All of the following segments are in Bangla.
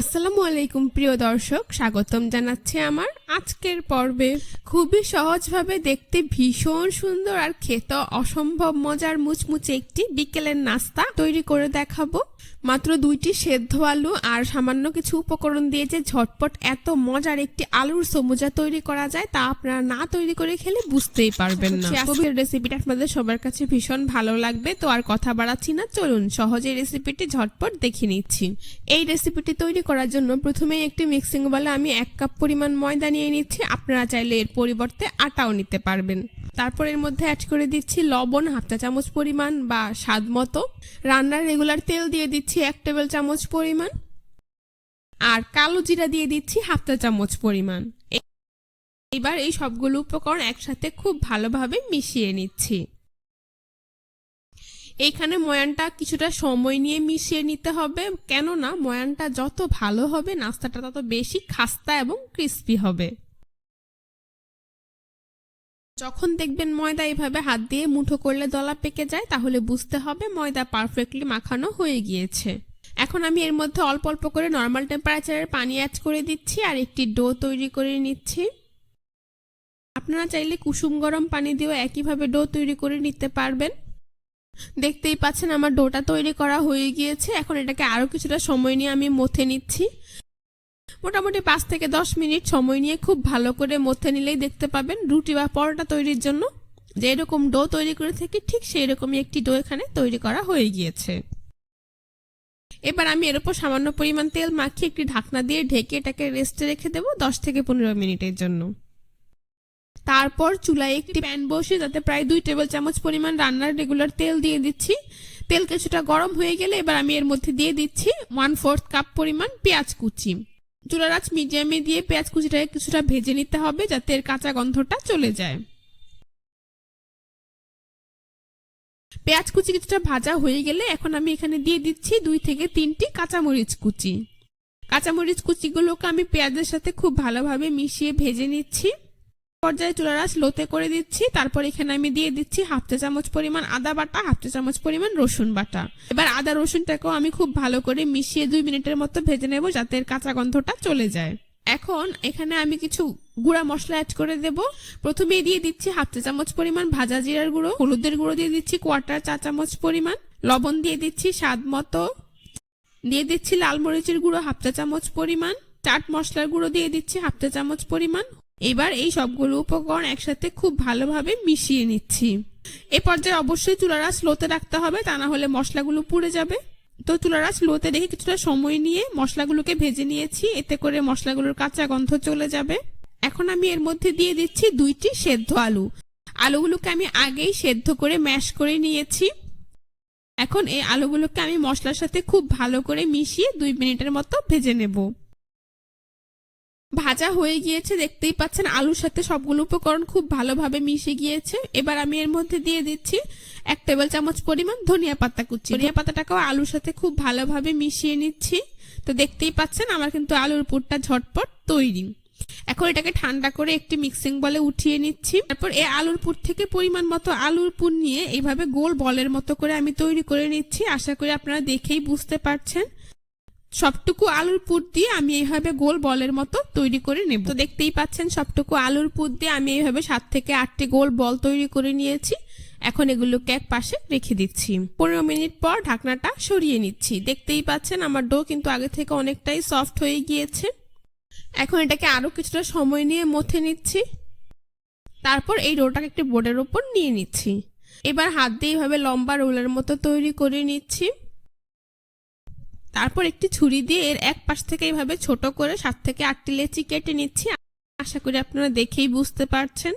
আসসালামু আলাইকুম, প্রিয় দর্শক। স্বাগতম জানাচ্ছি আমার আজকের পর্বে। খুবই সহজভাবে দেখতে ভীষণ সুন্দর আর খেতে অসম্ভব মজার মুচমুচে একটি বিকেলের নাস্তা তৈরি করে দেখাবো। মাত্র দুইটি সেদ্ধ আলু আর সামান্য কিছু উপকরণ দিয়ে যে ঝটপট এত মজার একটি আলুর সমুজা তৈরি করা যায় তা আপনারা না তৈরি করে খেলে বুঝতেই পারবেন না। আজকের রেসিপিটা আপনাদের সবার কাছে ভীষণ ভালো লাগবে তো আর কথা বাড়াচ্ছি না। চলুন সহজে রেসিপিটি ঝটপট দেখে নিচ্ছি। এই রেসিপিটি তৈরি করার জন্য প্রথমেই একটি মিক্সিং বলে আমি এক কাপ পরিমাণ ময়দা নিয়ে নিচ্ছি আপনারা চাইলে এর পরিবর্তে আটাও নিতে পারবেন। তারপর এর মধ্যে অ্যাড করে দিচ্ছি লবণ হাফ চা চামচ পরিমাণ বা স্বাদ মতো। রান্নার রেগুলার তেল দিয়ে দিচ্ছি এক টেবিল চামচ পরিমাণ। আর কালো জিরা দিয়ে দিচ্ছি হাফ চা চামচ পরিমাণ। এবার এই সবগুলো উপকরণ একসাথে খুব ভালোভাবে মিশিয়ে নিচ্ছি। এইখানে ময়ানটা কিছুটা সময় নিয়ে মিশিয়ে নিতে হবে, কেননা ময়ানটা যত ভালো হবে, নাস্তাটা তত বেশি খাস্তা এবং ক্রিস্পি হবে। যখন দেখবেন ময়দা এভাবে হাত দিয়ে মুঠো করলে দলা পেকে যায়, তাহলে বুঝতে হবে ময়দা পারফেক্টলি মাখানো হয়ে গিয়েছে। এখন আমি এর মধ্যে অল্প অল্প করে নর্মাল টেম্পারেচারের পানি অ্যাড করে দিচ্ছি আর একটি ডো তৈরি করে নিচ্ছি। আপনারা চাইলে কুসুম গরম পানি দিয়েও একইভাবে ডো তৈরি করে নিতে পারবেন। দেখতেই পাচ্ছেন আমার ডোটা তৈরি করা হয়ে গিয়েছে। এখন এটাকে আরও কিছুটা সময় নিয়ে আমি মথে নিচ্ছি। মোটামুটি পাঁচ থেকে দশ মিনিট সময় নিয়ে খুব ভালো করে মথে নিলেই দেখতে পাবেন রুটি বা পরোটা তৈরির জন্য। যে এরকম ডো তৈরি করে থাকি, ঠিক সেই রকমই একটি ডো এখানে তৈরি করা হয়ে গিয়েছে। এবার আমি এর উপর সামান্য পরিমাণ তেল মাখিয়ে একটি ঢাকনা দিয়ে ঢেকে এটাকে রেস্টে রেখে দেবো দশ থেকে পনেরো মিনিটের জন্য। তারপর চুলায় একটি প্যান বসিয়ে তাতে প্রায় দুই টেবিল চামচ পরিমাণ রান্নার রেগুলার তেল দিয়ে দিচ্ছি। তেল কিছুটা গরম হয়ে গেলে এবার আমি এর মধ্যে দিয়ে দিচ্ছি ওয়ান ফোর্থ কাপ পরিমাণ পেঁয়াজ কুচি। চুলার আঁচ মিডিয়ামে দিয়ে পেঁয়াজ কুচিটাকে কিছুটা ভেজে নিতে হবে যাতে এর কাঁচা গন্ধটা চলে যায়। পেঁয়াজ কুচি কিছুটা ভাজা হয়ে গেলে এখন আমি এখানে দিয়ে দিচ্ছি দুই থেকে তিনটি কাঁচামরিচ কুচি। কাঁচামরিচ কুচিগুলোকে আমি পেঁয়াজের সাথে খুব ভালোভাবে মিশিয়ে ভেজে নিচ্ছি। পর্যায়ে চুলার আঁচ লোতে করে দিচ্ছি। তারপর এখানে আমি দিয়ে দিচ্ছি হাফ চা চামচ পরিমাণ আদা বাটা, হাফ চা চামচ পরিমাণ রসুন বাটা। এবার আদা রসুনটাকেও আমি খুব ভালো করে মিশিয়ে দুই মিনিটের মতো ভেজে নেব যাতে কাঁচা গন্ধটা চলে যায়। এখন এখানে আমি কিছু গুঁড়া মশলা অ্যাড করে দেব। প্রথমেই দিয়ে দিচ্ছি হাফ চা চামচ পরিমাণ ভাজা জিরার গুঁড়ো, হলুদের গুঁড়ো দিয়ে দিচ্ছি কোয়ার্টার চা চামচ পরিমাণ, লবণ দিয়ে দিচ্ছি স্বাদ মতো। দিয়ে দিচ্ছি লাল মরিচের গুঁড়ো হাফ চা চামচ পরিমাণ, চাট মশলার গুঁড়ো দিয়ে দিচ্ছি হাফ চা চামচ পরিমাণ। এবার এই সবগুলো উপকরণ একসাথে খুব ভালোভাবে মিশিয়ে নিচ্ছি। এ পর্যায়ে অবশ্যই চুলারা স্লোতে রাখতে হবে, তা না হলে মশলাগুলো পুড়ে যাবে। তো চুলারা স্লোতে রেখে কিছুটা সময় নিয়ে মশলাগুলোকে ভেজে নিয়েছি, এতে করে মশলাগুলোর কাঁচা গন্ধ চলে যাবে। এখন আমি এর মধ্যে দিয়ে দিচ্ছি দুইটি সেদ্ধ আলু। আলুগুলোকে আমি আগেই সেদ্ধ করে ম্যাশ করে নিয়েছি। এখন এই আলুগুলোকে আমি মশলার সাথে খুব ভালো করে মিশিয়ে দুই মিনিটের মতো ভেজে নেব। ভাজা হয়ে গিয়েছে, দেখতেই পাচ্ছেন আলুর সাথে সবগুলো উপকরণ খুব ভালোভাবে মিশে গিয়েছে। এবার আমি এর মধ্যে দিয়ে দিচ্ছি এক টেবিল চামচ পরিমাণ ধনিয়া পাতা কুচি। ধনিয়া পাতাটাকেও আলুর সাথে খুব ভালোভাবে মিশিয়ে নিচ্ছি। তো দেখতেই পাচ্ছেন আমার কিন্তু আলুর পুরটা ঝটপট তৈরি। এখন এটাকে ঠান্ডা করে একটি মিক্সিং বলে উঠিয়ে নিচ্ছি। তারপর এই আলুর পুর থেকে পরিমাণ মতো আলুর পুর নিয়ে এইভাবে গোল বলের মতো করে আমি তৈরি করে নিচ্ছি। আশা করি আপনারা দেখেই বুঝতে পারছেন। সবটুকু আলুর পুর দিয়ে আমি এইভাবে গোল বলের মতো তৈরি করে নেব। তো দেখতেই পাচ্ছেন সবটুকু আলুর পুর দিয়ে আমি এইভাবে সাত থেকে আটটি গোল বল তৈরি করে নিয়েছি। এখন এগুলোকে এক পাশে রেখে দিচ্ছি। পনেরো মিনিট পর ঢাকনাটা সরিয়ে নিচ্ছি। দেখতেই পাচ্ছেন আমার ডো কিন্তু আগে থেকে অনেকটাই সফট হয়ে গিয়েছে। এখন এটাকে আরও কিছুটা সময় নিয়ে মথে নিচ্ছি। তারপর এই রোলটাকে একটি বোর্ডের ওপর নিয়ে নিচ্ছি। এবার হাত দিয়ে এইভাবে লম্বা রোলের মতো তৈরি করে নিচ্ছি। তারপর একটি ছুরি দিয়ে এর এক পাশ থেকে এইভাবে ছোট করে সাত থেকে আটটি লেচি কেটে নিচ্ছি। আশা করি আপনারা দেখেই বুঝতে পারছেন।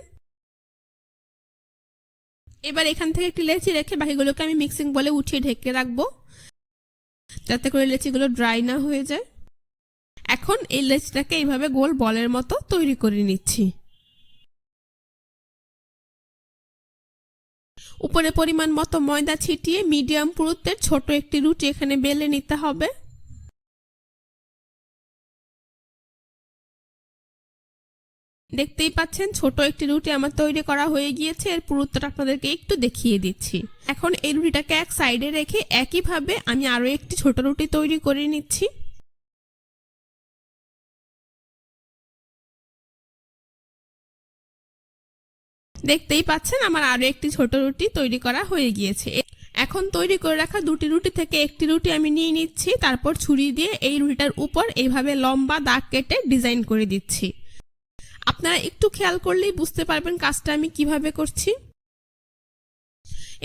এবার এখান থেকে একটি লেচি রেখে বাকিগুলোকে আমি মিক্সিং বলে উঠিয়ে ঢেকে রাখব। যাতে করে লেচিগুলো ড্রাই না হয়ে যায়। এখন এই লেচিটাকে এইভাবে গোল বলের মতো তৈরি করে নিচ্ছি। উপরে পরিমাণ মতো ময়দা ছিটিয়ে মিডিয়াম পুরুত্বের ছোট একটি রুটি এখানে বেলে নিতে হবে। দেখতেই পাচ্ছেন ছোট একটি রুটি আমার তৈরি করা হয়ে গিয়েছে, এর পুরুত্বটা আপনাদেরকে একটু দেখিয়ে দিচ্ছি। এখন এই রুটিটাকে এক সাইডে রেখে একইভাবে আমি আরও একটি ছোট রুটি তৈরি করে নিচ্ছি। দেখতেই পাচ্ছেন আমার আরও একটি ছোট রুটি তৈরি করা হয়ে গিয়েছে। এখন তৈরি করে রাখা দুটি রুটি থেকে একটি রুটি আমি নিয়ে নিচ্ছি, তারপর ছুরি দিয়ে এই রুটিটার উপর এইভাবে লম্বা দাগ কেটে ডিজাইন করে দিচ্ছি। আপনারা একটু খেয়াল করলেই বুঝতে পারবেন কাজটা আমি কীভাবে করছি।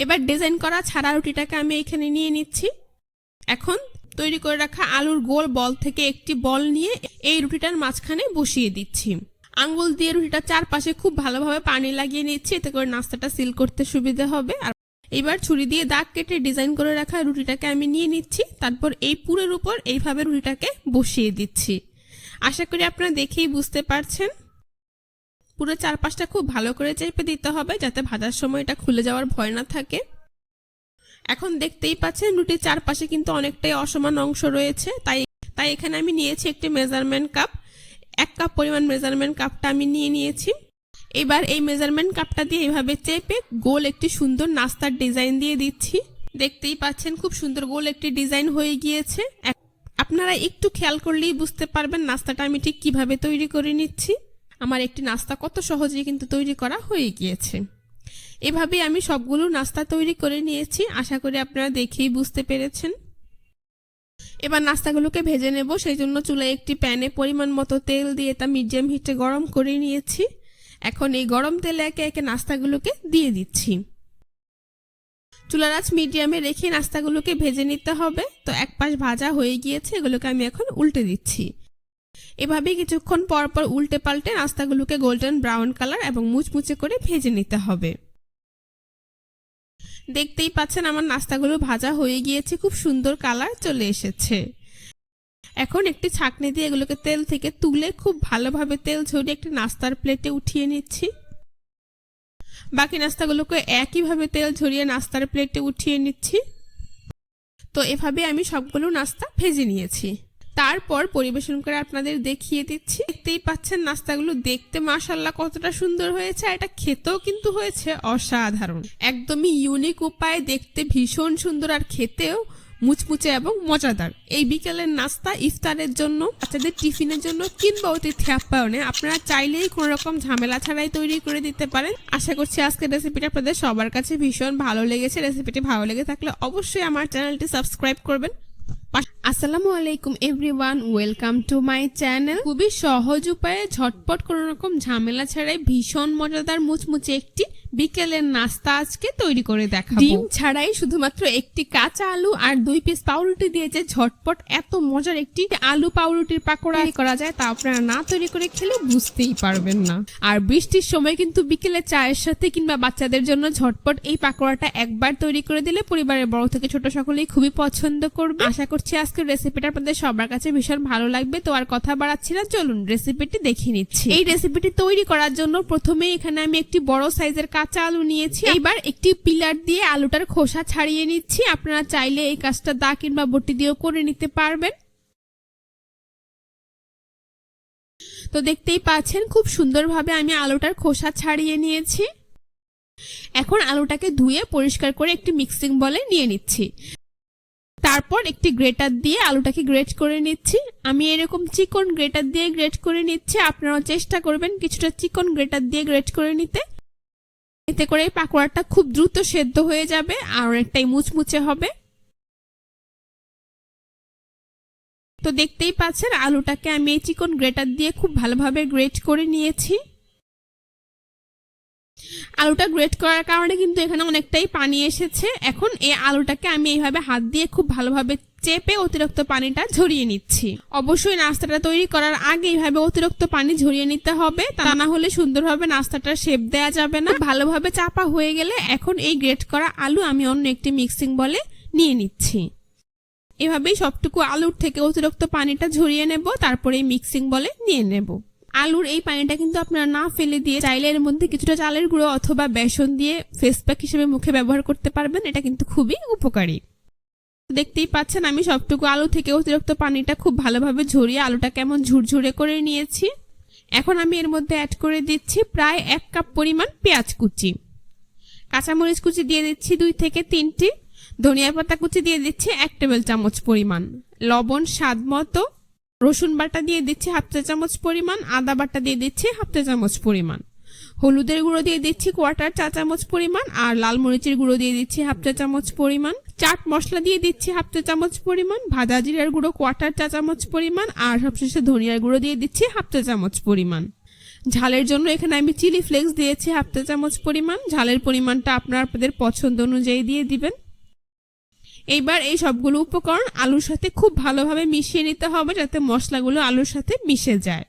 এবার ডিজাইন করা ছাড়া রুটিটাকে আমি এখানে নিয়ে নিচ্ছি। এখন তৈরি করে রাখা আলুর গোল বল থেকে একটি বল নিয়ে এই রুটিটার মাঝখানে বসিয়ে দিচ্ছি। আঙ্গুল দিয়ে রুটিটা চারপাশে খুব ভালোভাবে পানি লাগিয়ে নিচ্ছি, এতে করে নাস্তাটা সিল করতে সুবিধা হবে। আর এবার ছুরি দিয়ে দাগ কেটে ডিজাইন করে রাখা রুটিটাকে আমি নিয়ে নিচ্ছি, তারপর এই পুরের উপর এইভাবে রুটিটাকে বসিয়ে দিচ্ছি। আশা করি আপনারা দেখেই বুঝতে পারছেন। পুরো চারপাশটা খুব ভালো করে চেপে দিতে হবে, যাতে ভাজার সময় এটা খুলে যাওয়ার ভয় না থাকে। এখন দেখতেই পাচ্ছেন রুটির চারপাশে কিন্তু অনেকটাই অসমান অংশ রয়েছে, তাই তাই এখানে আমি নিয়েছি একটি মেজারমেন্ট কাপ। এক কাপ পরিমাণ মেজারমেন্ট কাপটা আমি নিয়ে নিয়েছি। এবার এই মেজারমেন্ট কাপটা দিয়ে এইভাবে চেপে গোল একটি সুন্দর নাস্তার ডিজাইন দিয়ে দিচ্ছি। দেখতেই পাচ্ছেন খুব সুন্দর গোল একটি ডিজাইন হয়ে গিয়েছে। আপনারা একটু খেয়াল করলেই বুঝতে পারবেন নাস্তাটা আমি ঠিক কীভাবে তৈরি করে নিচ্ছি। আমার একটি নাস্তা কত সহজেই কিন্তু তৈরি করা হয়ে গিয়েছে। এভাবে আমি সবগুলো নাস্তা তৈরি করে নিয়েছি। আশা করি আপনারা দেখেই বুঝতে পেরেছেন। এবার নাস্তাগুলোকে ভেজে নেব। সেই জন্য চুলায় একটি প্যানে পরিমাণ মতো তেল দিয়ে তা মিডিয়াম হিটে গরম করে নিয়েছি। এখন এই গরম তেলে একে একে নাস্তাগুলোকে দিয়ে দিচ্ছি। চুলার আঁচ মিডিয়ামে রেখে নাস্তাগুলোকে ভেজে নিতে হবে। তো এক পাশ ভাজা হয়ে গিয়েছে, এগুলোকে আমি এখন উল্টে দিচ্ছি। এভাবে কিছুক্ষণ পর পর উল্টে পাল্টে নাস্তাগুলোকে গোল্ডেন ব্রাউন কালার এবং মুচমুচে করে ভেজে নিতে হবে। দেখতেই পাচ্ছেন আমার নাস্তাগুলো ভাজা হয়ে গিয়েছে, খুব সুন্দর কালার চলে এসেছে। এখন একটি ছাকনি দিয়ে এগুলোকে তেল থেকে তুলে খুব ভালোভাবে তেল ঝরিয়ে একটি নাস্তার প্লেটে উঠিয়ে নিচ্ছি। বাকি নাস্তাগুলোকে একইভাবে তেল ঝরিয়ে নাস্তার প্লেটে উঠিয়ে নিচ্ছি। তো এভাবে আমি সবগুলো নাস্তা ভেজে নিয়েছি। তারপর পরিবেশন করে আপনাদের দেখিয়ে দিচ্ছি। দেখতেই পাচ্ছেন নাস্তাগুলো দেখতে মাশাল্লাহ কতটা সুন্দর হয়েছে এটা খেতেও কিন্তু হয়েছে অসাধারণ। একদমই ইউনিক উপায়ে দেখতে ভীষণ সুন্দর আর খেতেও মুচমুচে এবং মজাদার। এই বিকেলের নাস্তা ইফতারের জন্য, বাচ্চাদের টিফিনের জন্য কিংবা অতিথি আপ্যায়নে আপনারা চাইলেই কোনো রকম ঝামেলা ছাড়াই তৈরি করে দিতে পারেন। আশা করছি আজকের রেসিপিটা আপনাদের সবার কাছে ভীষণ ভালো লেগেছে। রেসিপিটি ভালো লেগে থাকলে অবশ্যই আমার চ্যানেলটি সাবস্ক্রাইব করবেন। আসসালামু আলাইকুম everyone, welcome to my channel. খুবই সহজ উপায়ে ঝটপট কোনো রকম ঝামেলা ছাড়াই ভীষণ মজাদার মুচমুচে একটি বিকেলের নাস্তা আজকে তৈরি করে দেখাবো। ডিম ছাড়াই শুধুমাত্র একটি কাঁচা আলু আর দুই পিস পাউরুটি দিয়ে যে ঝটপট এত মজার একটি আলু পাউরুটির পাকোড়া করা যায় তা আপনারা না তৈরি করে খেলে বুঝতেই পারবেন না। আর বৃষ্টির সময় কিন্তু বিকেলে চায়ের সাথে কিংবা বাচ্চাদের জন্য ঝটপট এই পাকোড়াটা একবার তৈরি করে দিলে পরিবারের বড় থেকে ছোট সকলেই খুবই পছন্দ করবে। আশা করছি আজকের রেসিপিটা আপনাদের সবার কাছে ভীষণ ভালো লাগবে। তো আর কথা বাড়াচ্ছি না, চলুন রেসিপিটি দেখে নিচ্ছি। এই রেসিপিটি তৈরি করার জন্য প্রথমে এখানে আমি একটি বড় সাইজের কাঁচা আলু নিয়েছি। এবার একটি পিলার দিয়ে আলুটার খোসা ছাড়িয়ে নিচ্ছি। আপনারা চাইলে এই কাজটা দা কিংবা বটি দিয়েও করে নিতে পারবেন। তো দেখতেই পাচ্ছেন, খুব সুন্দরভাবে আমি আলুটার খোসা ছাড়িয়ে নিয়েছি। এখন আলুটাকে ধুয়ে পরিষ্কার করে একটি মিক্সিং বলে নিয়ে নিচ্ছি। তারপর একটি গ্রেটার দিয়ে আলুটাকে গ্রেট করে নিচ্ছি। আমি এরকম চিকন গ্রেটার দিয়ে গ্রেট করে নিচ্ছি। আপনারাও চেষ্টা করবেন কিছুটা চিকন গ্রেটার দিয়ে গ্রেট করে নিতে। এতে করে পাকোড়াটা খুব দ্রুত সেদ্ধ হয়ে যাবে আর অনেকটাই মুচমুচে হবে। তো দেখতেই পাচ্ছেন, আলুটাকে আমি এই চিকন গ্রেটার দিয়ে খুব ভালোভাবে গ্রেট করে নিয়েছি। আলুটা গ্রেট করার কারণে কিন্তু এখানে অনেকটাই পানি এসেছে। এখন এই আলুটাকে আমি এইভাবে হাত দিয়ে খুব ভালোভাবে চেপে অতিরিক্ত পানিটা ঝরিয়ে নিচ্ছি। অবশ্যই নাস্তাটা তৈরি করার আগে এইভাবে অতিরিক্ত পানি ঝরিয়ে নিতে হবে। তা না হলে সুন্দরভাবে নাস্তাটা শেপ দেওয়া যাবে না। ভালোভাবে চাপা হয়ে গেলে এখন এই গ্রেট করা আলু আমি অন্য একটি মিক্সিং বলে নিয়ে নিচ্ছি। এভাবেই সবটুকু আলুর থেকে অতিরিক্ত পানিটা ঝরিয়ে নেব, তারপরে এই মিক্সিং বলে নিয়ে নেব। আলুর এই পানিটা কিন্তু আপনারা না ফেলে দিয়ে চাইলে এর মধ্যে কিছুটা চালের গুঁড়ো অথবা বেসন দিয়ে ফেস প্যাক হিসেবে মুখে ব্যবহার করতে পারবেন। এটা কিন্তু খুবই উপকারী। দেখতেই পাচ্ছেন আমি সবটুকু আলু থেকে অতিরিক্ত পানিটা খুব ভালোভাবে ঝরিয়ে আলুটা কেমন ঝুরঝুরে করে নিয়েছি। এখন আমি এর মধ্যে অ্যাড করে দিচ্ছি প্রায় এক কাপ পরিমাণ পেঁয়াজ কুচি। কাঁচামরিচ কুচি দিয়ে দিচ্ছি দুই থেকে তিনটি। ধনিয়া পাতা কুচি দিয়ে দিচ্ছি এক টেবিল চামচ পরিমাণ। লবণ, স্বাদ মতো রসুন বাটা দিয়ে দিচ্ছি হাফ চা চামচ পরিমাণ, আদা বাটা দিয়ে দিচ্ছি হাফ চা চামচ পরিমাণ। হলুদের গুঁড়ো দিয়ে দিচ্ছি কোয়ার্টার চা চামচ পরিমাণ আর লাল মরিচের গুঁড়ো দিয়ে দিচ্ছি হাফ চা চামচ পরিমাণ। চাট মশলা দিয়ে দিচ্ছি হাফ চা চামচ পরিমাণ, ভাজা জিরার গুঁড়ো কোয়ার্টার চা চামচ পরিমাণ আর সবশেষে ধনিয়ার গুঁড়ো দিয়ে দিচ্ছি হাফ চা চামচ পরিমাণ। ঝালের জন্য এখানে আমি চিলি ফ্লেক্স দিয়েছি হাফ চা চামচ পরিমাণ। ঝালের পরিমাণটা আপনার আপনাদের পছন্দ অনুযায়ী দিয়ে দিবেন। এইবার এই সবগুলো উপকরণ আলুর সাথে খুব ভালোভাবে মিশিয়ে নিতে হবে যাতে মশলাগুলো আলুর সাথে মিশে যায়।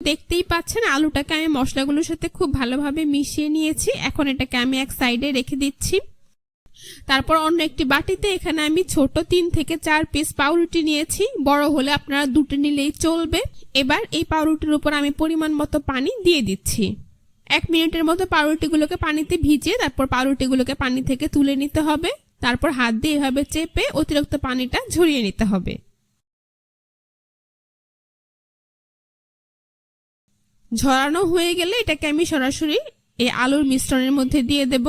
দেখতেই পাচ্ছেন আলুটাকে আমি মশলাগুলোর সাথে খুব ভালোভাবে মিশিয়ে নিয়েছি। এখন এটাকে আমি এক সাইডে রেখে দিচ্ছি। তারপর অন্য একটি বাটিতে এখানে আমি ছোট তিন থেকে চার পিস পাউরুটি নিয়েছি। বড় হলে আপনারা দুটো নিলেই চলবে। এবার এই পাউরুটির উপর আমি পরিমাণ মতো পানি দিয়ে দিচ্ছি। এক মিনিটের মতো পাউরুটিগুলোকে পানিতে ভিজিয়ে তারপর পাউরুটিগুলোকে পানি থেকে তুলে নিতে হবে। তারপর হাত দিয়ে এভাবে চেপে অতিরিক্ত পানিটা ঝরিয়ে নিতে হবে। ঝরানো হয়ে গেলে এটাকে আমি সরাসরি এই আলুর মিশ্রণের মধ্যে দিয়ে দেব।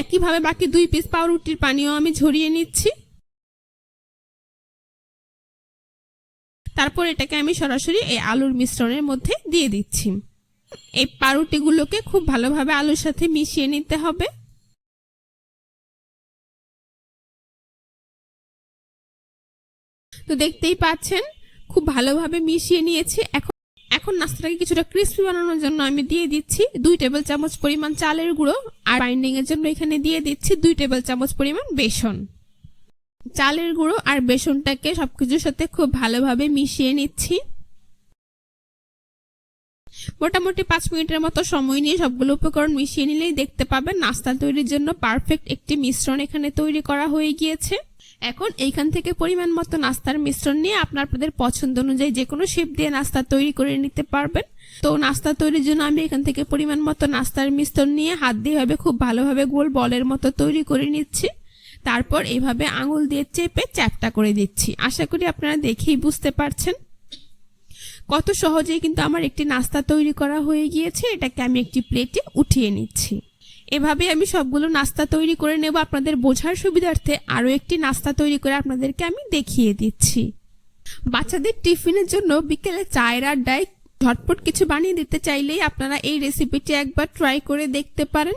একইভাবে বাকি দুই পিস পাউরুটির পানিও আমি ঝরিয়ে নিচ্ছি। তারপর এটাকে আমি সরাসরি এই আলুর মিশ্রণের মধ্যে দিয়ে দিচ্ছি। এই পাউরুটিগুলোকে খুব ভালোভাবে আলুর সাথে মিশিয়ে নিতে হবে। তো দেখতেই পাচ্ছেন, খুব ভালোভাবে মিশিয়ে নিয়েছি। এখন এখন নাস্তাটাকে কিছুটা ক্রিস্পি বানানোর জন্য আমি দিয়ে দিচ্ছি দুই টেবিল চামচ পরিমাণ চালের গুঁড়ো আর বাইন্ডিং এর জন্য এখানে দিয়ে দিচ্ছি দুই টেবিল চামচ পরিমাণ বেসন। চালের গুঁড়ো আর বেসনটাকে সবকিছুর সাথে খুব ভালোভাবে মিশিয়ে নিচ্ছি। মোটামুটি পাঁচ মিনিটের মতো সময় নিয়ে সবগুলো উপকরণ মিশিয়ে নিলেই দেখতে পাবেন নাস্তা তৈরির জন্য পারফেক্ট একটি মিশ্রণ এখানে তৈরি করা হয়ে গিয়েছে। এখন এইখান থেকে পরিমাণ মতো নাস্তার মিশ্রণ নিয়ে আপনার আপনাদের পছন্দ অনুযায়ী যে কোনো শেপ দিয়ে নাস্তা তৈরি করে নিতে পারবেন। তো নাস্তা তৈরির জন্য আমি এখান থেকে পরিমাণ মতো নাস্তার মিশ্রণ নিয়ে হাত দিয়ে ভাবে খুব ভালোভাবে গোল বলের মতো তৈরি করে নিচ্ছি। তারপর এভাবে আঙুল দিয়ে চেপে চ্যাপটা করে দিচ্ছি। আশা করি আপনারা দেখেই বুঝতে পারছেন। কত সহজেই কিন্তু আমার একটি নাস্তা তৈরি করা হয়ে গিয়েছে, এটাকে আমি একটি প্লেটে উঠিয়ে নিচ্ছি। এভাবে আমি সবগুলো নাস্তা তৈরি করে নেব। আপনাদের বোঝার সুবিধার্থে আরও একটি নাস্তা তৈরি করে আপনাদেরকে আমি দেখিয়ে দিচ্ছি। বাচ্চাদের টিফিনের জন্য বিকেলে চায়ের আড্ডায় ঝটপট কিছু বানিয়ে দিতে চাইলেই আপনারা এই রেসিপিটি একবার ট্রাই করে দেখতে পারেন।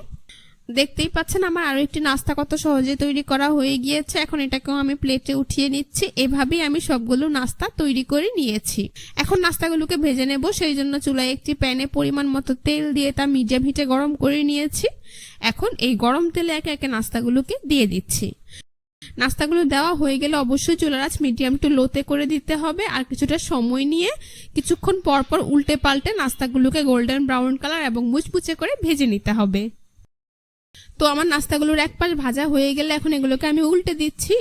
দেখতেই পাচ্ছেন আমার আরও একটি নাস্তা কত সহজে তৈরি করা হয়ে গিয়েছে। এখন এটাকেও আমি প্লেটে উঠিয়ে নিচ্ছি। এভাবেই আমি সবগুলো নাস্তা তৈরি করে নিয়েছি। এখন নাস্তাগুলোকে ভেজে নেব। সেই জন্য চুলায় একটি প্যানে পরিমাণ মতো তেল দিয়ে তা মিডিয়াম হিটে গরম করে নিয়েছি। এখন এই গরম তেলে একে একে নাস্তাগুলোকে দিয়ে দিচ্ছি। নাস্তাগুলো দেওয়া হয়ে গেলে অবশ্যই চুলার আঁচ মিডিয়াম টু লোতে করে দিতে হবে। আর কিছুটা সময় নিয়ে কিছুক্ষণ পর পর উল্টে পাল্টে নাস্তাগুলোকে গোল্ডেন ব্রাউন কালার এবং মুচমুচে করে ভেজে নিতে হবে। তো আমার নাস্তাগুলোর এক পাশ ভাজা হয়ে গেলে এখন এগুলোকে আমি উল্টে দিচ্ছি।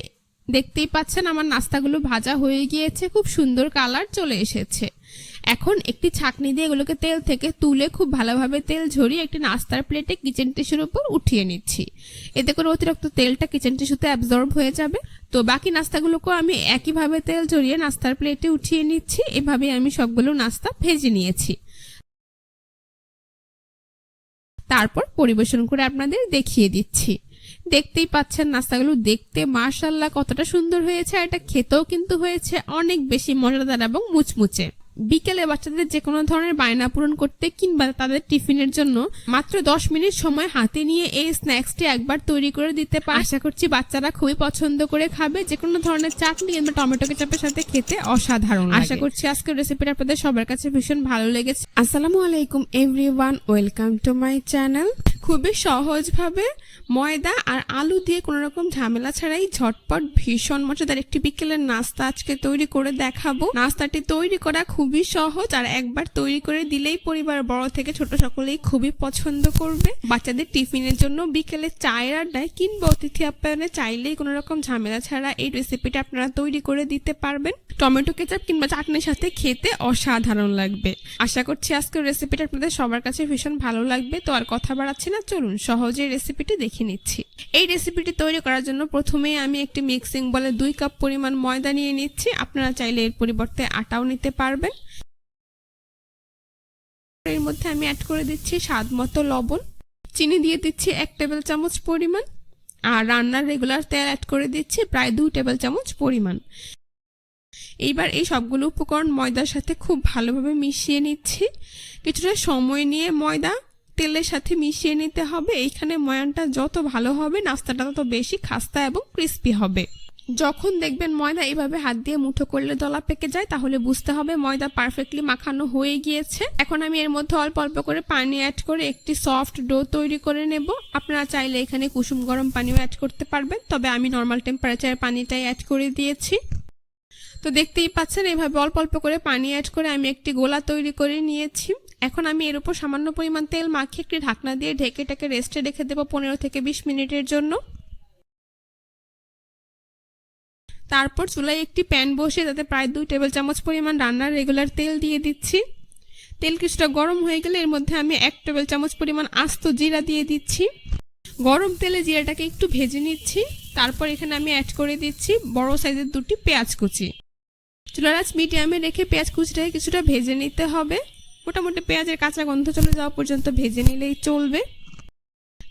দেখতেই পাচ্ছেন আমার নাস্তাগুলো ভাজা হয়ে গিয়েছে, খুব সুন্দর কালার চলে এসেছে। এখন একটি ছাকনি দিয়ে এগুলোকে তেল থেকে তুলে খুব ভালোভাবে তেল ঝরিয়ে একটি নাস্তার প্লেটে কিচেন টিস্যুর উপর উঠিয়ে নিচ্ছি। এতে করে অতিরিক্ত তেলটা কিচেন টিস্যুতে অ্যাবজর্ব হয়ে যাবে। তো বাকি নাস্তাগুলোকেও আমি একইভাবে তেল ঝরিয়ে নাস্তার প্লেটে উঠিয়ে নিচ্ছি। এভাবে আমি সবগুলো নাস্তা ভেজে নিয়েছি। তারপর পরিবেশন করে আপনাদের দেখিয়ে দিচ্ছি। দেখতেই পাচ্ছেন নাস্তাগুলো দেখতে মার্শাল্লাহ কতটা সুন্দর হয়েছে এটা খেতেও কিন্তু হয়েছে অনেক বেশি মজাদার এবং মুচমুচে। বিকেলে বাচ্চাদের যে কোনো ধরনের বায়না পূরণ করতে কিংবা তাদের টিফিনের জন্য মাত্র দশ মিনিট সময় হাতে নিয়ে এই স্ন্যাক্সটি একবার তৈরি করে দিতে পারে। আশা করছি বাচ্চারা খুবই পছন্দ করে খাবে। যে কোনো ধরনের চাটনি কিংবা টমেটো কেচাপের সাথে খেতে অসাধারণ আশা করছি আজকের রেসিপিটা আপনাদের সবার কাছে ভীষণ ভালো লেগেছে। আসসালামু আলাইকুম everyone welcome to my channel খুবই সহজভাবে ময়দা আর আলু দিয়ে কোনো রকম ঝামেলা ছাড়াই ঝটপট ভীষণ মজাদার একটি বিকেলের নাস্তা আজকে তৈরি করে দেখাবো। নাস্তাটি তৈরি করা খুবই সহজ আর একবার তৈরি করে দিলেই পরিবার বড় থেকে ছোট সকলেই খুবই পছন্দ করবে। বাচ্চাদের টিফিনের জন্য বিকেলে চায়ের আড্ডায় কিংবা অতিথি আপ্যায়নে চাইলেই কোনো রকম ঝামেলা ছাড়া এই রেসিপিটা আপনারা তৈরি করে দিতে পারবেন। টমেটো কেচাপ কিংবা চাটনির সাথে খেতে অসাধারণ লাগবে। আশা করছি আজকের রেসিপিটা আপনাদের সবার কাছে ভীষণ ভালো লাগবে। তো আর কথা বাড়াচ্ছি না? চলুন, সহজে রেসিপিটি দেখে নিচ্ছি। এই রেসিপিটি তৈরি করার জন্য প্রথমে আমি একটি মিক্সিং বলে দুই কাপ পরিমাণ ময়দা নিয়ে নিচ্ছি। আপনারা চাইলে এর পরিবর্তে আটাও নিতে পারবেন। এর মধ্যে আমি অ্যাড করে দিচ্ছি স্বাদ মতো লবণ। চিনি দিয়ে দিচ্ছি এক টেবিল চামচ পরিমাণ। আর রান্নার রেগুলার তেল অ্যাড করে দিচ্ছি প্রায় দুই টেবিল চামচ পরিমাণ। এইবার এই সবগুলো উপকরণ ময়দার সাথে খুব ভালোভাবে মিশিয়ে নিচ্ছি। কিছুটা সময় নিয়ে ময়দা তেলের সাথে মিশিয়ে নিতে হবে। এইখানে ময়ানটা যত ভালো হবে, নাস্তাটা তত বেশি খাস্তা এবং ক্রিস্পি হবে। যখন দেখবেন ময়দা এইভাবে হাত দিয়ে মুঠো করলে দলা পেকে যায়, তাহলে বুঝতে হবে ময়দা পারফেক্টলি মাখানো হয়ে গিয়েছে। এখন আমি এর মধ্যে অল্প অল্প করে পানি অ্যাড করে একটি সফট ডো তৈরি করে নেব। আপনারা চাইলে এখানে কুসুম গরম পানিও অ্যাড করতে পারবেন, তবে আমি নর্মাল টেম্পারেচারের পানিটাই অ্যাড করে দিয়েছি। তো দেখতেই পাচ্ছেন, এভাবে অল্প অল্প করে পানি অ্যাড করে আমি একটি গোলা তৈরি করে নিয়েছি। এখন আমি এর উপর সামান্য পরিমাণ তেল মাখিয়ে একটি ঢাকনা দিয়ে ঢেকে টেকে রেস্টে রেখে দেবো পনেরো থেকে বিশ মিনিটের জন্য। তারপর চুলায় একটি প্যান বসিয়ে তাতে প্রায় দুই টেবিল চামচ পরিমাণ রান্নার রেগুলার তেল দিয়ে দিচ্ছি। তেল কিছুটা গরম হয়ে গেলে এর মধ্যে আমি এক টেবিল চামচ পরিমাণ আস্ত জিরা দিয়ে দিচ্ছি। গরম তেলে জিরাটাকে একটু ভেজে নিচ্ছি। তারপর এখানে আমি অ্যাড করে দিচ্ছি বড় সাইজের দুটি পেঁয়াজ কুচি। চুলার আঁচ মিডিয়ামে রেখে পেঁয়াজ কুচিটাকে কিছুটা ভেজে নিতে হবে। মোটামুটি পেঁয়াজের কাঁচা গন্ধ চলে যাওয়া পর্যন্ত ভেজে নিলেই চলবে।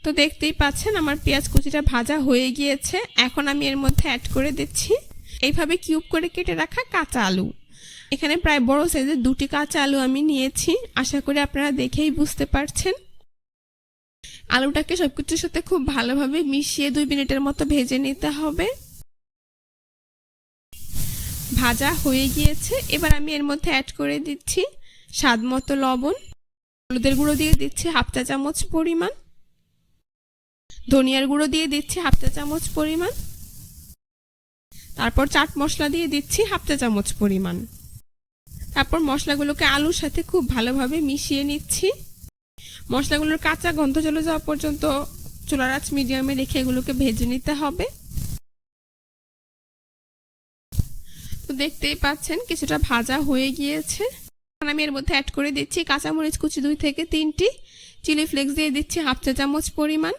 তো দেখতেই পাচ্ছেন আমার পেঁয়াজ কুচিটা ভাজা হয়ে গিয়েছে। এখন আমি এর মধ্যে অ্যাড করে দিচ্ছি। এইভাবে কিউব করে কেটে রাখা কাঁচা আলু। এখানে প্রায় বড় সাইজের দুটি কাঁচা আলু আমি নিয়েছি। আশা করি আপনারা দেখেই বুঝতে পারছেন। আলুটাকে সবকিছুর সাথে খুব ভালোভাবে মিশিয়ে দুই মিনিটের মতো ভেজে নিতে হবে। ভাজা হয়ে গিয়েছে। এবার আমি এর মধ্যে অ্যাড করে দিচ্ছি। স্বাদ মতো লবণ, হলুদের গুঁড়ো দিয়ে দিচ্ছি হাফ চা চামচ পরিমাণ, ধনিয়ার গুঁড়ো দিয়ে দিচ্ছি হাফ চা চামচ পরিমাণ, তারপর চাট মশলা দিয়ে দিচ্ছি হাফ চা চামচ পরিমাণ। তারপর মশলাগুলোকে আলুর সাথে খুব ভালোভাবে মিশিয়ে নিচ্ছি। মশলাগুলোর কাঁচা গন্ধ চলে যাওয়া পর্যন্ত চুলার আঁচ মিডিয়ামে রেখে এগুলোকে ভেজে নিতে হবে। তো দেখতেই পাচ্ছেন, কিছুটা ভাজা হয়ে গিয়েছে। আমি এর মধ্যে অ্যাড করে দিচ্ছি কাঁচামরিচ কুচি দুই থেকে তিনটি চিলি ফ্লেক্স দিয়ে দিচ্ছি হাফ চা চামচ পরিমাণ,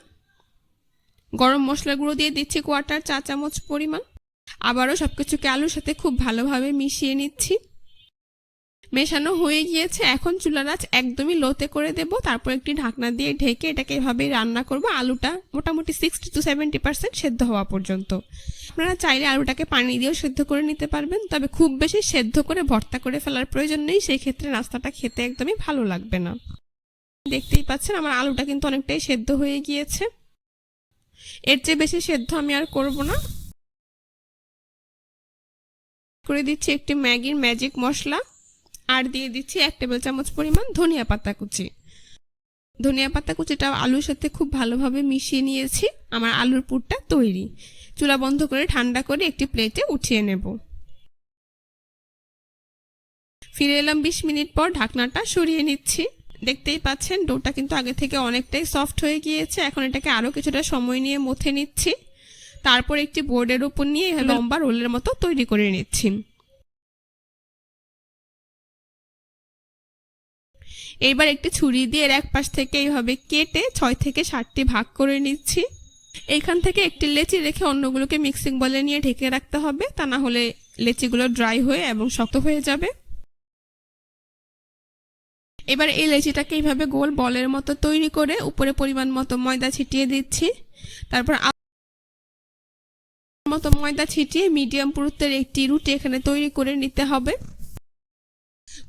গরম মশলা গুঁড়ো দিয়ে দিচ্ছি কোয়াটার চা চামচ পরিমাণ। আবারও সব কিছুকে আলুর সাথে খুব ভালোভাবে মিশিয়ে নিচ্ছি। মেশানো হয়ে গিয়েছে। এখন চুলার আঁচ একদমই লোতে করে দেব। তারপর একটি ঢাকনা দিয়ে ঢেকে এটাকে এভাবেই রান্না করব। আলুটা মোটামুটি সিক্সটি টু সেভেন্টি পার্সেন্ট সেদ্ধ হওয়া পর্যন্ত। আপনারা চাইলে আলুটাকে পানি দিয়েও সেদ্ধ করে নিতে পারবেন। তবে খুব বেশি সেদ্ধ করে ভর্তা করে ফেলার প্রয়োজন নেই। সেই ক্ষেত্রে নাস্তাটা খেতে একদমই ভালো লাগবে না। দেখতেই পাচ্ছেন আমার আলুটা কিন্তু অনেকটাই সেদ্ধ হয়ে গিয়েছে। এর চেয়ে বেশি সেদ্ধ আমি আর করব না। করে দিচ্ছি একটি ম্যাগির ম্যাজিক মশলা। আর দিয়ে দিচ্ছি এক টেবিল চামচ পরিমাণ ধনিয়া পাতা কুচি। ধনিয়া পাতা কুচিটা আলুর সাথে খুব ভালোভাবে মিশিয়ে নিয়েছি। আমার আলুর পুরটা তৈরি। চুলা বন্ধ করে ঠান্ডা করে একটি প্লেটে উঠিয়ে নেব। ফিরে এলাম বিশ মিনিট পর ঢাকনাটা সরিয়ে নিচ্ছি। দেখতেই পাচ্ছেন ডোটা কিন্তু আগে থেকে অনেকটাই সফট হয়ে গিয়েছে। এখন এটাকে আরও কিছুটা সময় নিয়ে মথে নিচ্ছি। তারপর একটি বোর্ডের উপর নিয়ে লম্বা রোলের মতো তৈরি করে নিচ্ছি। এইবার একটি ছুরি দিয়ে এর এক পাশ থেকে এইভাবে কেটে ছয় থেকে ষাটটি ভাগ করে নিচ্ছি। এইখান থেকে একটি লেচি রেখে অন্যগুলোকে মিক্সিং বলে নিয়ে ঢেকে রাখতে হবে। তা না হলে লেচিগুলো ড্রাই হয়ে এবং শক্ত হয়ে যাবে। এবার এই লেচিটাকে এইভাবে গোল বলের মতো তৈরি করে উপরে পরিমাণ মতো ময়দা ছিটিয়ে দিচ্ছি। তারপর মতো ময়দা ছিটিয়ে মিডিয়াম পুরুত্বের একটি রুটি এখানে তৈরি করে নিতে হবে।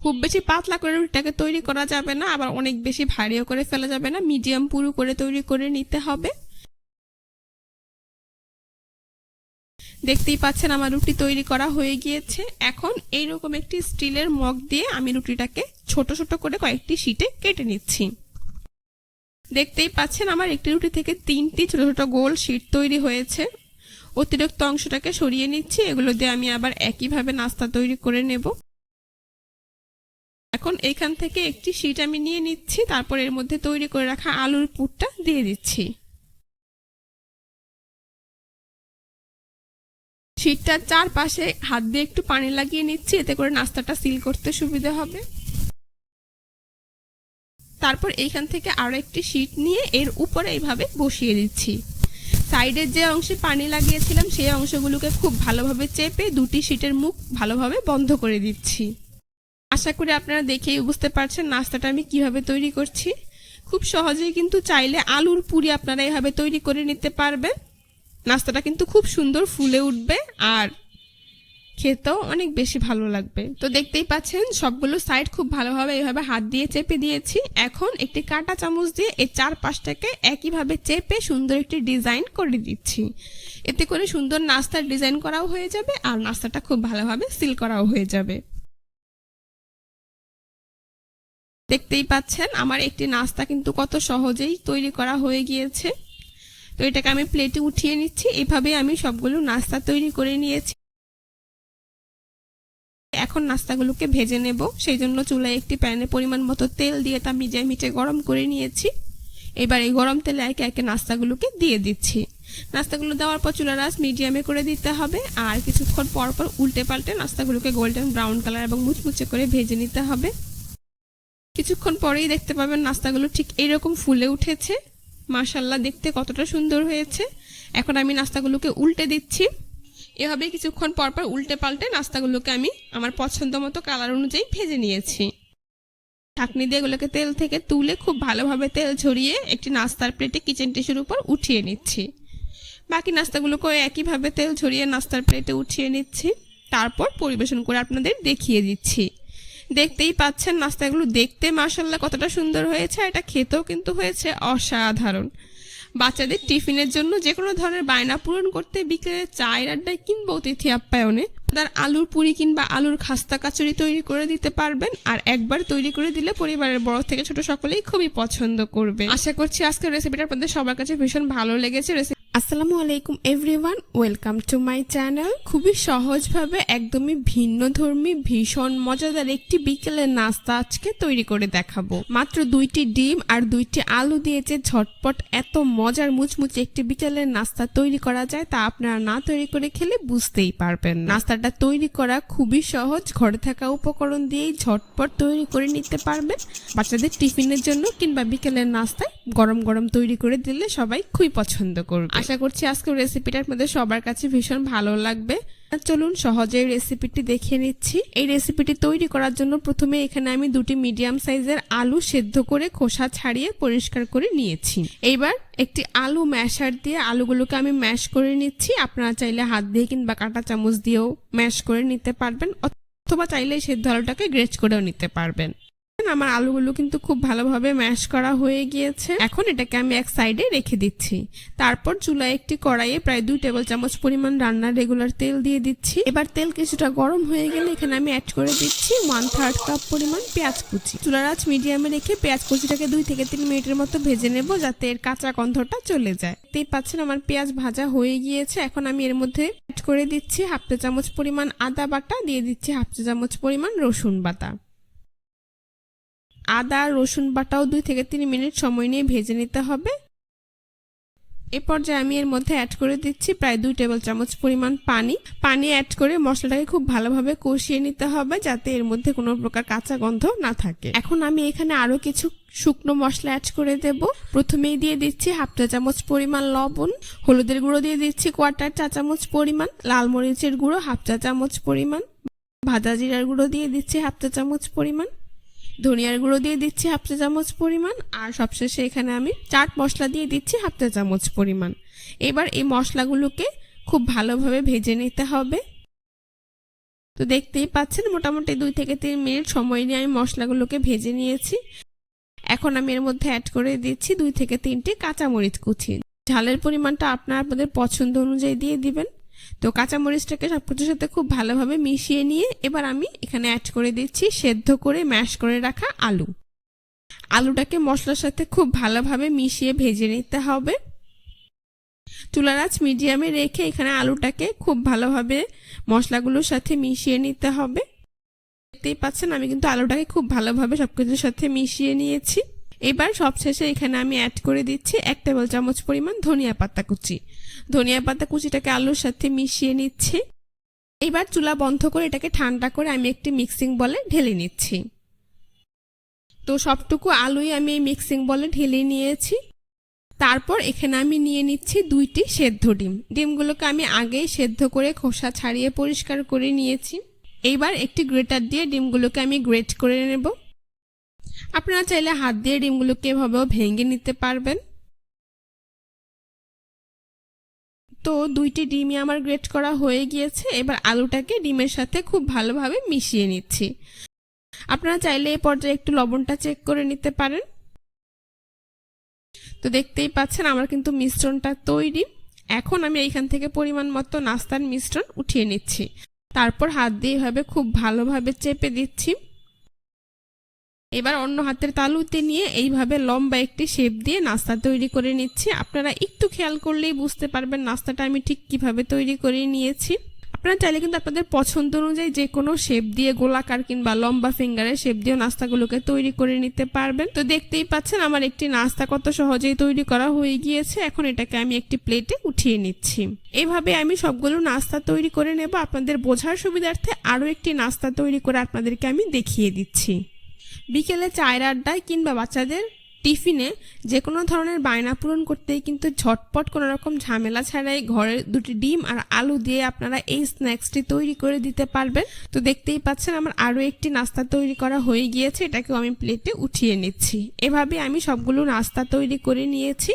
খুব বেশি পাতলা করে রুটিটাকে তৈরি করা যাবে না, আবার অনেক বেশি ভারীও করে ফেলা যাবে না, মিডিয়াম পুরু করে তৈরি করে নিতে হবে। দেখতেই পাচ্ছেন আমার রুটি তৈরি করা হয়ে গিয়েছে। এখন এইরকম একটি স্টিলের মগ দিয়ে আমি রুটিটাকে ছোট ছোট করে কয়েকটি শিটে কেটে নিচ্ছি। দেখতেই পাচ্ছেন আমার একটি রুটি থেকে তিনটি ছোট ছোট গোল শিট তৈরি হয়েছে। অতিরিক্ত অংশটাকে সরিয়ে নিচ্ছি, এগুলো দিয়ে আমি আবার একইভাবে নাস্তা তৈরি করে নেব। এখন এইখান থেকে একটি শিট আমি নিয়ে নিচ্ছি, তারপর এর মধ্যে তৈরি করে রাখা আলুর পুরটা দিয়ে দিচ্ছি। শিটটার চারপাশে হাত দিয়ে একটু পানি লাগিয়ে নিচ্ছি, এতে করে নাস্তাটা সিল করতে সুবিধা হবে। তারপর এইখান থেকে আরও একটি শিট নিয়ে এর উপরে এইভাবে বসিয়ে দিচ্ছি। সাইডের যে অংশে পানি লাগিয়েছিলাম, সেই অংশগুলোকে খুব ভালোভাবে চেপে দুটি শিটের মুখ ভালোভাবে বন্ধ করে দিচ্ছি। আশা করি আপনারা দেখেই বুঝতে পারছেন নাস্তাটা আমি কীভাবে তৈরি করছি। খুব সহজেই কিন্তু চাইলে আলুর পুরি আপনারা এভাবে তৈরি করে নিতে পারবেন। নাস্তাটা কিন্তু খুব সুন্দর ফুলে উঠবে আর খেতেও অনেক বেশি ভালো লাগবে। তো দেখতেই পাচ্ছেন সবগুলো সাইড খুব ভালোভাবে এইভাবে হাত দিয়ে চেপে দিয়েছি। এখন একটি কাঁটা চামচ দিয়ে এই চার পাশটাকে একইভাবে চেপে সুন্দর একটি ডিজাইন করে দিচ্ছি। এতে করে সুন্দর নাস্তার ডিজাইন করাও হয়ে যাবে আর নাস্তাটা খুব ভালোভাবে সিল করাও হয়ে যাবে। দেখতেই পাচ্ছেন, আমার একটি নাস্তা কিন্তু কত সহজেই তৈরি করা হয়ে গিয়েছে। তো এটাকে আমি প্লেটে উঠিয়ে নিচ্ছি এভাবে আমি সবগুলো নাস্তা তৈরি করে নিয়েছি। এখন নাস্তাগুলোকে ভেজে নেব সেই জন্য চুলায় একটি প্যানে পরিমাণ মতো তেল দিয়ে তা মিজে মিটে গরম করে নিয়েছি। এবার এই গরম তেলে একে একে নাস্তাগুলোকে দিয়ে দিচ্ছি। নাস্তাগুলো দেওয়ার পর চুলার আঁচ মিডিয়ামে করে দিতে হবে, আর কিছুক্ষণ পর পর উল্টে পাল্টে নাস্তাগুলোকে গোল্ডেন ব্রাউন কালার এবং মুচমুচে করে ভেজে নিতে হবে। কিছুক্ষণ পরেই দেখতে পাবেন নাস্তাগুলো ঠিক এইরকম ফুলে উঠেছে। মাশাল্লাহ দেখতে কতটা সুন্দর হয়েছে। এখন আমি নাস্তাগুলোকে উল্টে দিচ্ছি। এভাবে কিছুক্ষণ পর পর উল্টে পাল্টে নাস্তাগুলোকে আমি আমার পছন্দ মতো কালার অনুযায়ী ভেজে নিয়েছি। ঢাকনি দিয়ে এগুলোকে তেল থেকে তুলে খুব ভালোভাবে তেল ঝরিয়ে একটি নাস্তার প্লেটে কিচেন টিস্যুর উপর উঠিয়ে নিচ্ছি। বাকি নাস্তাগুলোকে একইভাবে তেল ঝরিয়ে নাস্তার প্লেটে উঠিয়ে নিচ্ছি। তারপর পরিবেশন করে আপনাদের দেখিয়ে দিচ্ছি। দেখতেই পাচ্ছেন নাস্তাগুলো দেখতে মাসাল্লাহ কতটা সুন্দর হয়েছে, এটা খেতেও কিন্তু হয়েছে অসাধারণ। বাচ্চাদের টিফিনের জন্য যে কোনো ধরনের বায়না পূরণ করতে বিকেলে চায়ের আড্ডায় কিংবা অতিথি আপ্যায়নে। তার আলুর পুরি কিংবা আলুর খাস্তা কাচুরি তৈরি করে দিতে পারবেন আর একবার তৈরি করে দিলে পরিবারের বড় থেকে ছোট সকলেই খুবই পছন্দ করবে। আশা করছি আজকের রেসিপিটা আপনাদের সবার কাছে ভীষণ ভালো লেগেছে। রেসিপি আসসালামু আলাইকুম everyone, welcome to my channel. খুবই সহজভাবে একদমই ভিন্ন ধর্মী ভীষণ মজাদার একটি বিকেলের নাস্তা আজকে তৈরি করে দেখাবো। মাত্র দুইটি ডিম আর দুইটি আলু দিয়ে যে ঝটপট এত মজার মুচমুচে একটি বিকেলের নাস্তা তৈরি করা যায় তা আপনারা না তৈরি করে খেলে বুঝতেই পারবেন নাস্তাটা তৈরি করা খুবই সহজ, ঘরে থাকা উপকরণ দিয়েই ঝটপট তৈরি করে নিতে পারবেন। বাচ্চাদের টিফিনের জন্য কিংবা বিকেলের নাস্তায় গরম গরম তৈরি করে দিলে সবাই খুবই পছন্দ করবে। আশা করছি আজকের রেসিপিটা আপনাদের সবার কাছে ভীষণ ভালো লাগবে। চলুন সহজে রেসিপিটি দেখিয়ে নিচ্ছি। এই রেসিপিটি তৈরি করার জন্য প্রথমে এখানে আমি দুটি মিডিয়াম সাইজের আলু সেদ্ধ করে খোসা ছাড়িয়ে পরিষ্কার করে নিয়েছি। এইবার একটি আলু ম্যাশার দিয়ে আলুগুলোকে আমি ম্যাশ করে নিচ্ছি। আপনারা চাইলে হাত দিয়ে কিংবা কাঁটা চামচ দিয়েও ম্যাশ করে নিতে পারবেন, অথবা চাইলে সেদ্ধ আলুটাকে গ্রেচ করেও নিতে পারবেন। আমার আলুগুলো কিন্তু খুব ভালোভাবে ম্যাশ করা হয়ে গিয়েছে। এখন এটাকে আমি এক সাইডে রেখে দিচ্ছি। তারপর চুলায় একটি কড়াইয়ে প্রায় দুই টেবিল চামচ পরিমাণ রান্নার রেগুলার তেল দিয়ে দিচ্ছি। এবার তেল কিছুটা গরম হয়ে গেলে এখানে আমি অ্যাড করে দিচ্ছি ওয়ান থার্ড কাপ পরিমাণ পেঁয়াজ কুচি। চুলার আঁচ মিডিয়ামে রেখে পেঁয়াজ কুচিটাকে দুই থেকে তিন মিনিটের মতো ভেজে নেব যাতে এর কাঁচা গন্ধটা চলে যায়। দেখতেই পাচ্ছেন, আমার পেঁয়াজ ভাজা হয়ে গিয়েছে। এখন আমি এর মধ্যে অ্যাড করে দিচ্ছি হাফ চা চামচ পরিমাণ আদা বাটা, দিয়ে দিচ্ছি হাফ চা চামচ পরিমাণ রসুন বাটা। আদা, রসুন বাটাও দুই থেকে তিন মিনিট সময় নিয়ে ভেজে নিতে হবে। এ পর্যায়ে আমি এর মধ্যে অ্যাড করে দিচ্ছি প্রায় দুই টেবিল চামচ পরিমাণ পানি। পানি অ্যাড করে মশলাটাকে খুব ভালোভাবে কষিয়ে নিতে হবে যাতে এর মধ্যে কোনো প্রকার কাঁচা গন্ধ না থাকে। এখন আমি এখানে আরও কিছু শুকনো মশলা অ্যাড করে দেব। প্রথমেই দিয়ে দিচ্ছি হাফ চা চামচ পরিমাণ লবণ, হলুদের গুঁড়ো দিয়ে দিচ্ছি কোয়ার্টার চা চামচ পরিমাণ, লাল মরিচের গুঁড়ো হাফ চা চামচ পরিমাণ, ভাজা জিরার গুঁড়ো দিয়ে দিচ্ছি হাফ চা চামচ পরিমাণ। ধনিয়ার গুঁড়ো দিয়ে দিচ্ছি হাফ চা চামচ পরিমাণ, আর সবশেষে এখানে আমি চাট মশলা দিয়ে দিচ্ছি হাফ চা চামচ পরিমাণ। এবার এই মশলাগুলোকে খুব ভালোভাবে ভেজে নিতে হবে। তো দেখতেই পাচ্ছেন, মোটামুটি দুই থেকে তিন মিনিট সময় নিয়ে আমি মশলাগুলোকে ভেজে নিয়েছি। এখন আমি এর মধ্যে অ্যাড করে দিচ্ছি দুই থেকে তিনটি কাঁচামরিচ কুচি। ঝালের পরিমাণটা আপনার আপনাদের পছন্দ অনুযায়ী দিয়ে দিবেন। তো কাঁচামরিচটাকে সব কিছুর সাথে খুব ভালোভাবে মিশিয়ে নিয়ে এবার আমি এখানে অ্যাড করে দিচ্ছি সেদ্ধ করে ম্যাশ করে রাখা আলু। আলুটাকে মশলার সাথে খুব ভালোভাবে মিশিয়ে ভেজে নিতে হবে। চুলার আঁচ মিডিয়ামে রেখে এখানে আলুটাকে খুব ভালোভাবে মশলাগুলোর সাথে মিশিয়ে নিতে হবে। দেখতেই পাচ্ছেন আমি কিন্তু আলুটাকে খুব ভালোভাবে সব কিছুর সাথে মিশিয়ে নিয়েছি। এবার সবশেষে এখানে আমি অ্যাড করে দিচ্ছি এক টেবিল চামচ পরিমাণ ধনিয়া পাতা কুচি। ধনিয়া পাতা কুচিটাকে আলুর সাথে মিশিয়ে নিচ্ছি। এবার চুলা বন্ধ করে এটাকে ঠান্ডা করে আমি একটি মিক্সিং বলে ঢেলে নিচ্ছি। তো সবটুকু আলুই আমি এই মিক্সিং বলে ঢেলে নিয়েছি। তারপর এখানে আমি নিয়ে নিচ্ছি দুইটি সেদ্ধ ডিম। ডিমগুলোকে আমি আগেই সেদ্ধ করে খোসা ছাড়িয়ে পরিষ্কার করে নিয়েছি। এইবার একটি গ্রেটার দিয়ে ডিমগুলোকে আমি গ্রেট করে নেব। আপনারা চাইলে হাত দিয়ে ডিমগুলোকে এভাবেও ভেঙে নিতে পারবেন। তো দুইটি ডিমই আমার গ্রেট করা হয়ে গিয়েছে। এবার আলুটাকে ডিমের সাথে খুব ভালোভাবে মিশিয়ে নিচ্ছি। আপনারা চাইলে এই পর্যায়ে একটু লবণটা চেক করে নিতে পারেন। তো দেখতেই পাচ্ছেন আমার কিন্তু মিশ্রণটা তৈরি। এখন আমি এইখান থেকে পরিমাণ মতো নাস্তার মিশ্রণ উঠিয়ে নিচ্ছি। তারপর হাত দিয়ে এভাবে খুব ভালোভাবে চেপে দিচ্ছি। এবার অন্য হাতের তালুতে নিয়ে এইভাবে লম্বা একটি শেপ দিয়ে নাস্তা তৈরি করে নিচ্ছি। আপনারা একটু খেয়াল করলেই বুঝতে পারবেন নাস্তাটা আমি ঠিক কীভাবে তৈরি করে নিয়েছি। আপনারা চাইলে কিন্তু আপনাদের পছন্দ অনুযায়ী যে কোনো শেপ দিয়ে গোলাকার কিংবা লম্বা ফিঙ্গারের শেপ দিয়ে নাস্তাগুলোকে তৈরি করে নিতে পারবেন। তো দেখতেই পাচ্ছেন আমার একটি নাস্তা কত সহজেই তৈরি করা হয়ে গিয়েছে। এখন এটাকে আমি একটি প্লেটে উঠিয়ে নিচ্ছি। এভাবে আমি সবগুলো নাস্তা তৈরি করে নেব। আপনাদের বোঝার সুবিধার্থে আরও একটি নাস্তা তৈরি করে আপনাদেরকে আমি দেখিয়ে দিচ্ছি। বিকেলে চায়ের আড্ডায় কিংবা বাচ্চাদের টিফিনে যে কোনো ধরনের বায়না পূরণ করতেই কিন্তু ঝটপট কোনো রকম ঝামেলা ছাড়াই ঘরে দুটি ডিম আর আলু দিয়ে আপনারা এই স্ন্যাক্সটি তৈরি করে দিতে পারবেন। তো দেখতেই পাচ্ছেন আমার আরও একটি নাস্তা তৈরি করা হয়ে গিয়েছে, এটাকেও আমি প্লেটে উঠিয়ে নিচ্ছি। এভাবে আমি সবগুলো নাস্তা তৈরি করে নিয়েছি।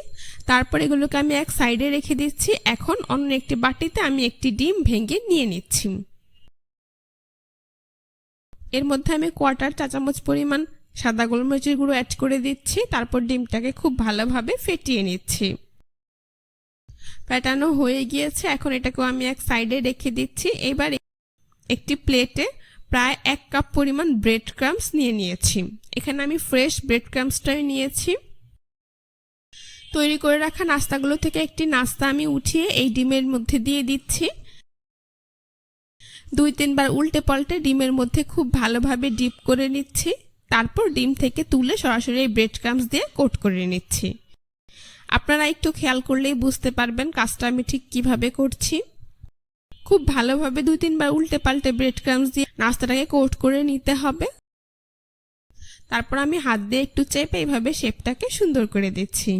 তারপর এগুলোকে আমি এক সাইডে রেখে দিচ্ছি। এখন অন্য একটি বাটিতে আমি একটি ডিম ভেঙে নিয়ে নিচ্ছি। এর মধ্যে আমি কোয়ার্টার চা চামচ পরিমাণ সাদা গোলমরিচের গুঁড়ো অ্যাড করে দিচ্ছি, তারপর ডিমটাকে খুব ভালোভাবে ফেটিয়ে নিচ্ছি। ফেটানো হয়ে গিয়েছে, এখন এটাকেও আমি এক সাইডে রেখে দিচ্ছি। এবার একটি প্লেটে প্রায় এক কাপ পরিমাণ ব্রেড ক্রামস নিয়ে নিয়েছি। এখানে আমি ফ্রেশ ব্রেড ক্রামসটাই নিয়েছি। তৈরি করে রাখা নাস্তাগুলো থেকে একটি নাস্তা আমি উঠিয়ে এই ডিমের মধ্যে দিয়ে দিচ্ছি। দুই তিনবার উল্টে পাল্টে ডিমের মধ্যে খুব ভালোভাবে ডিপ করে নিচ্ছি। তারপর ডিম থেকে তুলে সরাসরি ব্রেড ক্রামস দিয়ে কোট করে নিচ্ছি। আপনারা একটু খেয়াল করলেই বুঝতে পারবেন কাজটা আমি ঠিক কীভাবে করছি। খুব ভালোভাবে দুই তিনবার উল্টে পাল্টে ব্রেড ক্রামস দিয়ে নাস্তাটাকে কোট করে নিতে হবে। তারপর আমি হাত দিয়ে একটু চেপে এইভাবে শেপটাকে সুন্দর করে দিচ্ছি।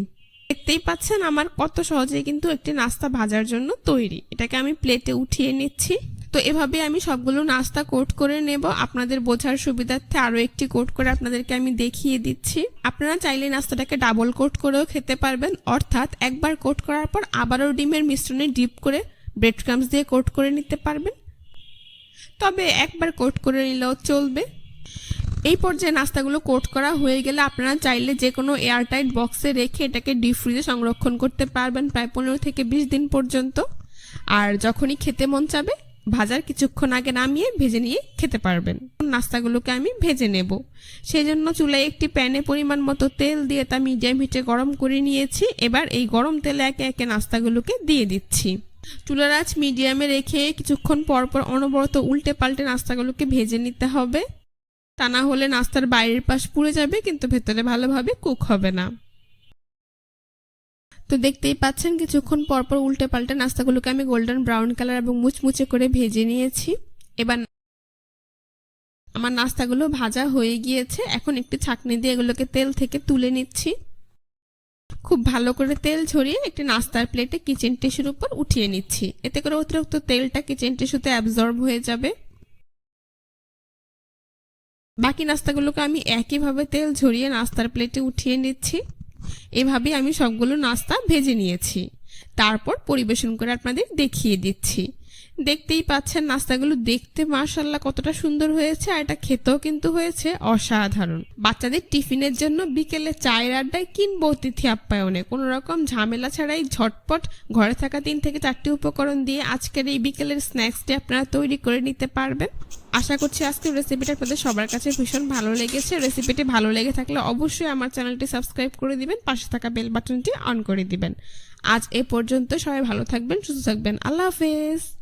দেখতেই পাচ্ছেন আমার কত সহজে কিন্তু একটি নাস্তা ভাজার জন্য তৈরি। এটাকে আমি প্লেটে উঠিয়ে নিচ্ছি। তো এভাবে আমি সবগুলো নাস্তা কোট করে নেব। আপনাদের বোঝার সুবিধার্থে আরও একটি কোট করে আপনাদেরকে আমি দেখিয়ে দিচ্ছি। আপনারা চাইলে নাস্তাটাকে ডাবল কোট করেও খেতে পারবেন। অর্থাৎ একবার কোট করার পর আবারও ডিমের মিশ্রণে ডিপ করে ব্রেড ক্রামস দিয়ে কোট করে নিতে পারবেন। তবে একবার কোট করে নিলেও চলবে। এই পর্যায়ে নাস্তাগুলো কোট করা হয়ে গেলে আপনারা চাইলে যে কোনো এয়ারটাইট বক্সে রেখে এটাকে ডিপ ফ্রিজে সংরক্ষণ করতে পারবেন প্রায় পনেরো থেকে বিশ দিন পর্যন্ত। আর যখনই খেতে মন চাবে ভাজার কিছুক্ষণ আগে নামিয়ে ভেজে নিয়ে খেতে পারবেন। নাস্তাগুলোকে আমি ভেজে নেব। সেই জন্য চুলায় একটি প্যানে পরিমাণ মতো তেল দিয়ে তা মিডিয়াম হিটে গরম করে নিয়েছি। এবার এই গরম তেলে একে একে নাস্তাগুলোকে দিয়ে দিচ্ছি। চুলার আঁচ মিডিয়ামে রেখে কিছুক্ষণ পর পর অনবরত উল্টে পাল্টে নাস্তাগুলোকে ভেজে নিতে হবে। তা না হলে নাস্তার বাইরের পাশ পুড়ে যাবে, কিন্তু ভেতরে ভালোভাবে কুক হবে না। তো দেখতেই পাচ্ছেন কিছুক্ষণ পরপর উল্টে পাল্টে নাস্তাগুলোকে আমি গোল্ডেন ব্রাউন কালার এবং মুচমুচে করে ভেজে নিয়েছি। এবার আমার নাস্তাগুলো ভাজা হয়ে গিয়েছে। এখন একটি ছাকনি দিয়ে এগুলোকে তেল থেকে তুলে নিচ্ছি। খুব ভালো করে তেল ঝরিয়ে একটি নাস্তার প্লেটে কিচেন টিস্যুর উপর উঠিয়ে নিচ্ছি। এতে করে অতিরিক্ত তেলটা কিচেন টিস্যুতে অ্যাবজর্ব হয়ে যাবে। বাকি নাস্তাগুলোকে আমি একইভাবে তেল ঝরিয়ে নাস্তার প্লেটে উঠিয়ে নিচ্ছি। এভাবে আমি সবগুলো নাস্তা ভেজে নিয়েছি। তারপর পরিবেশন করে আপনাদের দেখিয়ে দিচ্ছি। দেখতেই পাচ্ছেন নাস্তাগুলো দেখতে মার্শাল্লাহ কতটা সুন্দর হয়েছে আর এটা খেতেও কিন্তু হয়েছে অসাধারণ। বাচ্চাদের টিফিনের জন্য বিকেলে চায়ের আড্ডায় কিনবো অতিথি আপ্যায়নে। কোনো রকম ঝামেলা ছাড়াই ঝটপট ঘরে থাকা তিন থেকে চারটি উপকরণ দিয়ে আজকের এই বিকেলের স্ন্যাক্সটি আপনারা তৈরি করে নিতে পারবেন। আশা করছি আজকের রেসিপিটা আপনাদের সবার কাছে ভীষণ ভালো লেগেছে। রেসিপিটি ভালো লেগে থাকলে অবশ্যই আমার চ্যানেলটি সাবস্ক্রাইব করে দিবেন, পাশে থাকা বেল বাটনটি অন করে দিবেন। আজ এ পর্যন্ত সবাই ভালো থাকবেন, সুস্থ থাকবেন। আল্লাহ হাফেজ।